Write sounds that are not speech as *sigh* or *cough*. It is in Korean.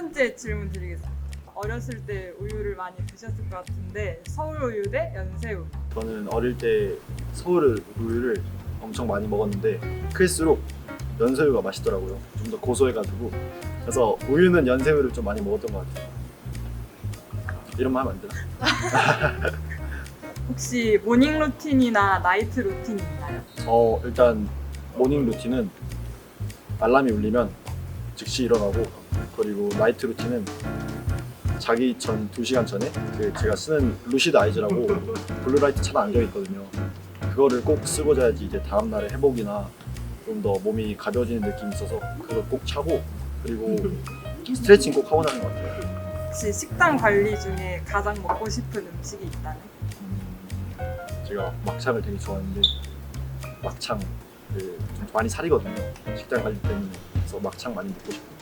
번째 질문 드리겠습니다. 어렸을 때 우유를 많이 드셨을 것 같은데 서울 우유 대 연세우. 저는 어릴 때 서울 우유를 엄청 많이 먹었는데 클수록 연세우가 맛있더라고요. 좀 더 고소해가지고 그래서 우유는 연세우를 좀 많이 먹었던 것 같아요. 이런 말 하면 안 되나? *laughs* 혹시 모닝 루틴이나 나이트 루틴이 있나요? 어 일단 모닝 루틴은 알람이 울리면 즉시 일어나고 그리고 나이트 루틴은 자기 전 2시간 전에 그 제가 쓰는 루시드 아이즈라고 *laughs* 블루라이트 차단 안경 있거든요. 그거를 꼭 쓰고 자야지 이제 다음 날의 회복이나 좀 더 몸이 가벼워지는 느낌이 있어서 그걸 꼭 차고 그리고 *laughs* 스트레칭 꼭 하고 나는 것 같아요. 혹시 식단 관리 중에 가장 먹고 싶은 음식이 있다면? 음, 제가 막창을 되게 좋아하는데 막창 그 좀 많이 살이거든요. 식단 관리 때문에 그래서 막창 많이 먹고 싶어요.